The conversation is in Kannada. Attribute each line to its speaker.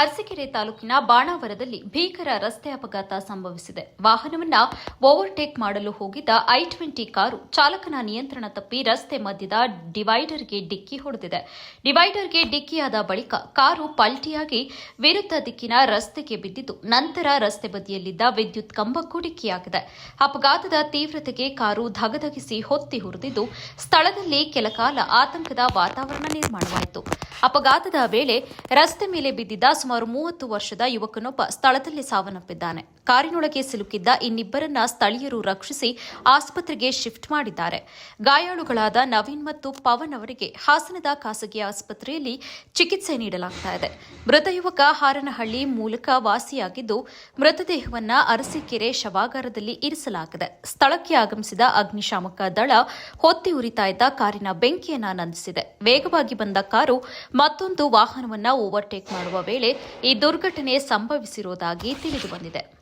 Speaker 1: ಅರಸೀಕೆರೆ ತಾಲೂಕಿನ ಬಾಣಾವರದಲ್ಲಿ ಭೀಕರ ರಸ್ತೆ ಅಪಘಾತ ಸಂಭವಿಸಿದೆ. ವಾಹನವನ್ನ ಓವರ್ಟೇಕ್ ಮಾಡಲು ಹೋಗಿದ್ದ ಐ ಟ್ವೆಂಟಿ ಕಾರು ಚಾಲಕನ ನಿಯಂತ್ರಣ ತಪ್ಪಿ ರಸ್ತೆ ಮಧ್ಯದ ಡಿವೈಡರ್ಗೆ ಡಿಕ್ಕಿ ಹೊಡೆದಿದೆ. ಡಿವೈಡರ್ಗೆ ಡಿಕ್ಕಿಯಾದ ಬಳಿಕ ಕಾರು ಪಲ್ಟಿಯಾಗಿ ವಿರುದ್ಧ ದಿಕ್ಕಿನ ರಸ್ತೆಗೆ ಬಿದ್ದಿದ್ದು, ನಂತರ ರಸ್ತೆ ಬದಿಯಲ್ಲಿದ್ದ ವಿದ್ಯುತ್ ಕಂಬಕ್ಕೂ ಡಿಕ್ಕಿಯಾಗಿದೆ. ಅಪಘಾತದ ತೀವ್ರತೆಗೆ ಕಾರು ಧಗಧಗಿಸಿ ಹೊತ್ತಿ ಹುರಿದಿದ್ದು, ಸ್ಥಳದಲ್ಲಿ ಕೆಲಕಾಲ ಆತಂಕದ ವಾತಾವರಣ ನಿರ್ಮಾಣವಾಯಿತು. ಅಪಘಾತದ ವೇಳೆ ರಸ್ತೆ ಮೇಲೆ ಬಿದ್ದಿದ್ದ ಸುಮಾರು ಮೂವತ್ತು ವರ್ಷದ ಯುವಕನೊಬ್ಬ ಸ್ಥಳದಲ್ಲಿ ಸಾವನ್ನಪ್ಪಿದ್ದಾನೆ. ಕಾರಿನೊಳಗೆ ಸಿಲುಕಿದ್ದ ಇನ್ನಿಬ್ಬರನ್ನ ಸ್ಥಳೀಯರು ರಕ್ಷಿಸಿ ಆಸ್ಪತ್ರೆಗೆ ಶಿಫ್ಟ್ ಮಾಡಿದ್ದಾರೆ. ಗಾಯಾಳುಗಳಾದ ನವೀನ್ ಮತ್ತು ಪವನ್ ಅವರಿಗೆ ಹಾಸನದ ಖಾಸಗಿ ಆಸ್ಪತ್ರೆಯಲ್ಲಿ ಚಿಕಿತ್ಸೆ ನೀಡಲಾಗ್ತಾ ಇದೆ. ಮೃತ ಯುವಕ ಹಾರನಹಳ್ಳಿ ಮೂಲಕ ವಾಸಿಯಾಗಿದ್ದು, ಮೃತದೇಹವನ್ನ ಅರಸೀಕೆರೆ ಶವಾಗಾರದಲ್ಲಿ ಇರಿಸಲಾಗಿದೆ. ಸ್ಥಳಕ್ಕೆ ಆಗಮಿಸಿದ ಅಗ್ನಿಶಾಮಕ ದಳ ಹೊತ್ತಿ ಉರಿತಾ ಇದ್ದ ಕಾರಿನ ಬೆಂಕಿಯನ್ನ ನಂದಿಸಿದೆ. ವೇಗವಾಗಿ ಬಂದ ಕಾರು ಮತ್ತೊಂದು ವಾಹನವನ್ನ ಓವರ್ಟೇಕ್ ಮಾಡುವ ವೇಳೆ ಈ ದುರ್ಘಟನೆ ಸಂಭವಿಸಿರುವುದಾಗಿ ತಿಳಿದು ಬಂದಿದೆ.